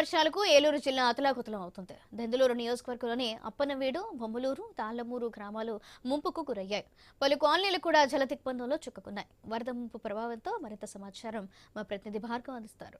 వర్షాలకు ఏలూరు జిల్లా అతలాకుతలం అవుతుంది. దెందులూరు నియోజకవర్గంలోని అప్పనవీడు బొమ్మలూరు తాళ్ళమూరు గ్రామాలు ముంపుకు గురయ్యాయి. పలు కాలనీలు కూడా జలదిగ్బంధంలో చిక్కుకున్నాయి. వరద ముంపు ప్రభావంతో మరింత సమాచారం మా ప్రతినిధి భార్గవ్ అందిస్తారు.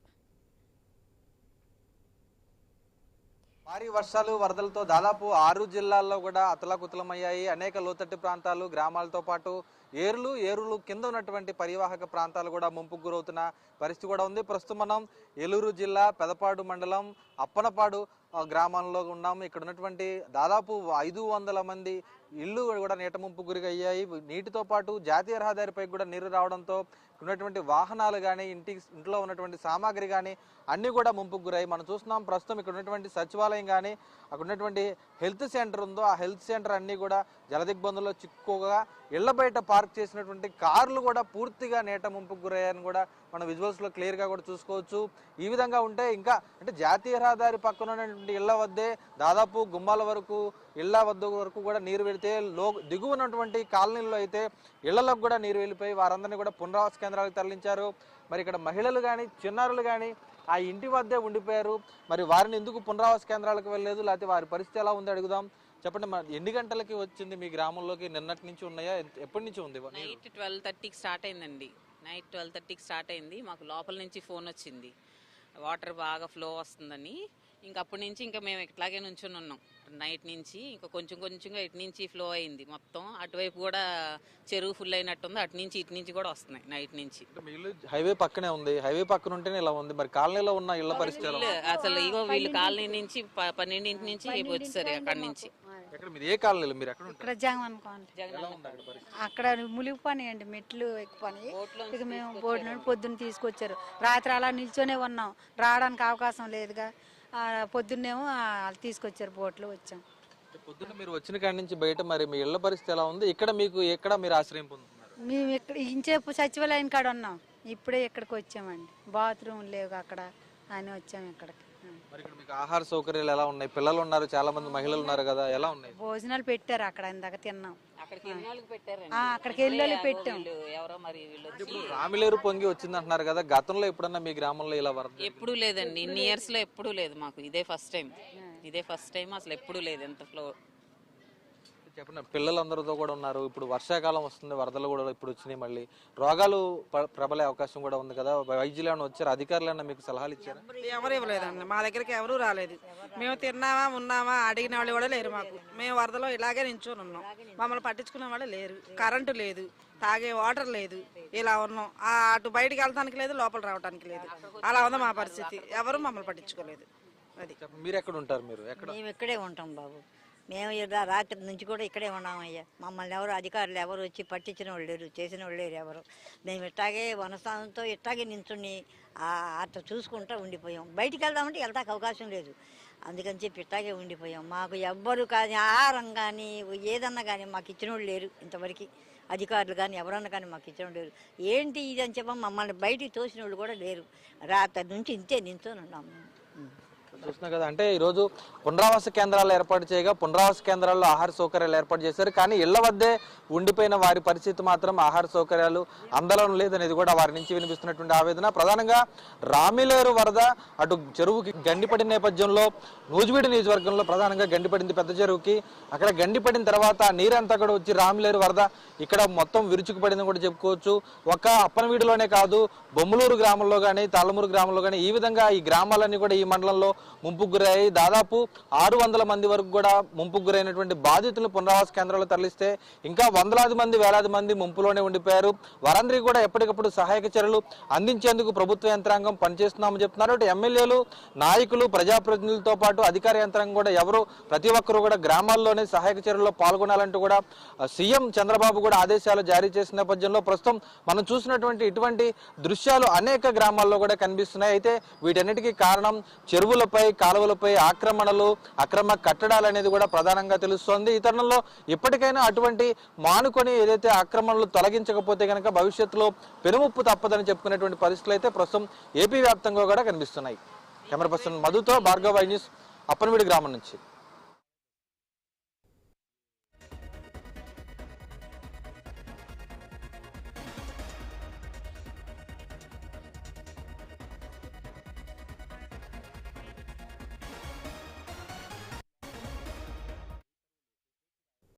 భారీ వర్షాలు వరదలతో దాదాపు ఆరు జిల్లాల్లో కూడా అతలకుతలమయ్యాయి. అనేక లోతట్టు ప్రాంతాలు గ్రామాలతో పాటు ఏరులు ఏరులు కింద ఉన్నటువంటి పరివాహక ప్రాంతాలు కూడా ముంపుకు గురవుతున్న పరిస్థితి కూడా ఉంది. ప్రస్తుతం మనం ఏలూరు జిల్లా పెదపాడు మండలం అప్పనపాడు గ్రామంలో ఉన్నాము ఇక్కడ ఉన్నటువంటి దాదాపు ఐదు వందల మంది ఇళ్ళు కూడా నీట ముంపు గురయ్యాయి నీటితో పాటు జాతీయ రహదారిపై కూడా నీరు రావడంతో ఉన్నటువంటి వాహనాలు కానీ ఇంటి ఇంట్లో ఉన్నటువంటి సామాగ్రి కానీ అన్నీ కూడా ముంపుకు గురయ్యాయి. మనం చూస్తున్నాం ప్రస్తుతం ఇక్కడ ఉన్నటువంటి సచివాలయం కానీ అక్కడ ఉన్నటువంటి హెల్త్ సెంటర్ ఉందో ఆ హెల్త్ సెంటర్ అన్నీ కూడా జలదిగ్బంధంలో చిక్కుగా ఇళ్ళ బయట పార్క్ చేసినటువంటి కార్లు కూడా పూర్తిగా నేట ముంపుకు గురయ్యాయని కూడా మనం విజువల్స్లో క్లియర్గా కూడా చూసుకోవచ్చు. ఈ విధంగా ఉంటే ఇంకా అంటే జాతీయ రహదారి పక్కన ఉన్నటువంటి ఇళ్ళ వద్దే దాదాపు గుమ్మాల వరకు ఇళ్ళ వద్ద వరకు కూడా నీరు వెళితే లో దిగువనటువంటి కాలనీల్లో అయితే ఇళ్ళలోకి కూడా నీరు వెళ్ళిపోయి వారందరినీ కూడా పునరావాస కేంద్రాలకు తరలించారు. మరి ఇక్కడ మహిళలు కానీ చిన్నారులు కానీ ఆ ఇంటి వద్దే ఉండిపోయారు. మరి వారిని ఎందుకు పునరావాస కేంద్రాలకు వెళ్ళలేదు? లేకపోతే వారి పరిస్థితి ఎలా ఉందో? అడుగుదాం. చెప్పండి మరి ఎన్ని గంటలకి వచ్చింది మీ గ్రామంలోకి? నిన్నటి నుంచి ఉన్నాయా? ఎప్పటి నుంచి ఉంది? నైట్ ట్వెల్వ్ థర్టీకి స్టార్ట్ అయిందండి. నైట్ ట్వెల్వ్ థర్టీకి స్టార్ట్ అయింది. మాకు లోపల నుంచి ఫోన్ వచ్చింది. వాటర్ బాగా ఫ్లో వస్తుందని. ఇంకా అప్పటి నుంచి ఇంకా మేము ఇట్లాగే నుంచుని ఉన్నాం. నైట్ నుంచి ఇంకా కొంచెం కొంచెంగా ఇటు నుంచి ఫ్లో అయింది మొత్తం. అటువైపు కూడా చెరువు ఫుల్ అయినట్టుంది. అటు నుంచి ఇటు నుంచి కూడా వస్తున్నాయి నైట్ నుంచి. హైవే పక్కనే ఉంది. హైవే పక్కన ఉంటేనే ఇలా ఉంది. మరి కాలనీలో ఉన్న ఇళ్ళ పరిస్థితి ఎలా ఉంది? వీళ్ళు అసలు ఇగో వీళ్ళు కాలనీ నుంచి ప- పన్నెండింటి నుంచి వచ్చేసారు అక్కడి నుంచి. ఎక్కడ మీరు ఏ కాలనీలో? మీరు ఎక్కడ ఉంటారు? ఇక్కడ జగన్ అనుకోండి ఎలా ఉంది అక్కడ పరిస్థితి? అక్కడ ములిగిపోయి అండి మెట్లు బోట్లోంచి ఇక మేము బోర్డు నుండి పొద్దున్న తీసుకొచ్చారు. రాత్రి అలా నిల్చొనే ఉన్నాం. రావడానికి అవకాశం లేదుగా. ఆ, పొద్దున్నేమో ఆ, తీసుకొచ్చారు బోట్లు వచ్చాం. అంటే పొద్దున్న మీరు వచ్చిన కాడి నుంచి బయట మరి మీ ఇళ్ళ పరిస్థితి ఎలా ఉంది? ఇక్కడ మీకు ఎక్కడ మీరు ఆశ్రయం పొందుతున్నారు? మేము ఇక్కడ ఇంచేపు సచివాలయం కాడ ఉన్నాం. ఇప్పుడే ఇక్కడికి వచ్చామండి. బాత్రూమ్ లేవు అక్కడ. అని వచ్చాము ఇక్కడికి. మరి ఇక్కడ మీకు ఆహార సౌకర్యాలు ఎలా ఉన్నాయి? పిల్లలు ఉన్నారు చాలా మంది మహిళలు ఉన్నారు కదా ఎలా ఉన్నాయి? భోజనాలు పెట్టారు అక్కడ ఇందాక తిన్నాం. అక్కడికి వెళ్ళిన వాళ్ళకి పెట్టారండి? ఆ, అక్కడికి వెళ్ళి పెట్టాం. ఎవరో మరి వీళ్ళు వచ్చి రామిలేరు పొంగి వచ్చింది అంటున్నారు కదా గతంలో ఎప్పుడన్నా మీ గ్రామంలో ఇలా వరద ఎప్పుడూ లేదండి ఇన్ని ఇయర్స్లో ఎప్పుడూ లేదు మాకు ఇదే ఫస్ట్ టైం ఇదే ఫస్ట్ టైం అసలు ఎప్పుడూ లేదు ఎంత ఫ్లో చెప్పండి పిల్లలందరితో కూడా ఉన్నారు. ఇప్పుడు వర్షాకాలం వస్తుంది వరదలు కూడా ఇప్పుడు వచ్చినాయి మళ్ళీ. రోగాలు ప్ర- ప్రబలే అవకాశం కూడా ఉంది కదా. వైద్యులు ఏమైనా వచ్చారు? అధికారులు ఏమైనా మీకు సలహాలు ఇచ్చారా? ఎవరు ఇవ్వలేదండి. మా దగ్గరికి ఎవరు రాలేదు. మేము తిన్నామా ఉన్నామా అడిగిన వాళ్ళు కూడా లేరు మాకు. మేము వరదలో ఇలాగే నించొని ఉన్నాం. మమ్మల్ని పట్టించుకునే వాళ్ళు లేరు. కరెంటు లేదు. తాగే వాటర్ లేదు. ఇలా ఉన్నాం. ఆ అటు బయటికి వెళ్ళటానికి లేదు లోపల రావడానికి లేదు. అలా ఉంది మా పరిస్థితి. ఎవరు మమ్మల్ని పట్టించుకోలేదు. అది. మీరు ఎక్కడ ఉంటారు మీరు? ఎక్కడ? మేము ఇక్కడే ఉంటాం బాబు. మేము ఇలా రాత్రి నుంచి కూడా ఇక్కడే ఉన్నామయ్యా. మమ్మల్ని ఎవరు అధికారులు ఎవరు వచ్చి పట్టించిన వాళ్ళు లేరు చేసిన వాళ్ళు లేరు ఎవరు. మేము ఇట్టాగే వనస్థానంతో ఇట్టాగే నించుని ఆ అట్లా చూసుకుంటూ ఉండిపోయాం. బయటికి వెళ్దామంటే వెళ్తాక అవకాశం లేదు. అందుకని చెప్పి ఇట్టాగే ఉండిపోయాం. మాకు ఎవ్వరు కానీ ఆహారం కానీ ఏదన్నా కానీ మాకు ఇచ్చిన వాళ్ళు లేరు ఇంతవరకు. అధికారులు కానీ ఎవరన్నా కానీ మాకు ఇచ్చిన వాళ్ళు లేరు. ఏంటి ఇది అని చెప్పి మమ్మల్ని బయటికి తోసిన వాళ్ళు కూడా లేరు. రాత్రి నుంచి ఇంతే నించొని ఉన్నాము మేము చూస్తున్నా కదా అంటే ఈరోజు పునరావాస కేంద్రాలు ఏర్పాటు చేయగా పునరావాస కేంద్రాల్లో ఆహార సౌకర్యాలు ఏర్పాటు చేశారు. కానీ ఇళ్ళ వద్దే ఉండిపోయిన వారి పరిస్థితి మాత్రం ఆహార సౌకర్యాలు అందడం లేదనేది కూడా వారి నుంచి వినిపిస్తున్నటువంటి ఆవేదన. ప్రధానంగా రామిలేరు వరద అటు చెరువుకి గండిపడిన నేపథ్యంలో నూజివీడు నియోజకవర్గంలో ప్రధానంగా గండిపడింది పెద్ద చెరువుకి. అక్కడ గండిపడిన తర్వాత నీరంతా కూడా వచ్చి రామిలేరు వరద ఇక్కడ మొత్తం విరుచుకుపడిందని కూడా చెప్పుకోవచ్చు. ఒక అప్పనవీడులోనే కాదు బొమ్మలూరు గ్రామంలో కానీ తాళ్ళమూరు గ్రామంలో కానీ ఈ విధంగా ఈ గ్రామాలన్నీ కూడా ఈ మండలంలో ముంపుకు గురయ్యాయి. దాదాపు ఆరు వందల మంది వరకు కూడా ముంపుకు గురైనటువంటి బాధితులు పునరావాస కేంద్రాలు తరలిస్తే ఇంకా వందలాది మంది వేలాది మంది ముంపులోనే ఉండిపోయారు. వారందరికీ కూడా ఎప్పటికప్పుడు సహాయక చర్యలు అందించేందుకు ప్రభుత్వ యంత్రాంగం పనిచేస్తున్నామని చెప్తున్నారు. అటు ఎమ్మెల్యేలు నాయకులు ప్రజాప్రతినిధులతో పాటు అధికార యంత్రాంగం కూడా ఎవరు ప్రతి ఒక్కరూ కూడా గ్రామాల్లోనే సహాయక చర్యల్లో పాల్గొనాలంటూ కూడా సీఎం చంద్రబాబు కూడా ఆదేశాలు జారీ చేసిన నేపథ్యంలో ప్రస్తుతం మనం చూసినటువంటి ఇటువంటి దృశ్యాలు అనేక గ్రామాల్లో కూడా కనిపిస్తున్నాయి. అయితే వీటన్నిటికీ కారణం చెరువులపై కాలువలపై ఆక్రమణలు అక్రమ కట్టడాలు అనేది కూడా ప్రధానంగా తెలుస్తోంది. ఈ తరుణంలో ఇప్పటికైనా అటువంటి మానుకొని ఏదైతే ఆక్రమణలు తొలగించకపోతే కనుక భవిష్యత్తులో పెనుముప్పు తప్పదని చెప్పుకునేటువంటి పరిస్థితులు అయితే ప్రస్తుతం ఏపీ వ్యాప్తంగా కూడా కనిపిస్తున్నాయి. కెమెరా పర్సన్ మధుతో భార్గవ న్యూస్ అప్పనవీడి గ్రామం నుంచి.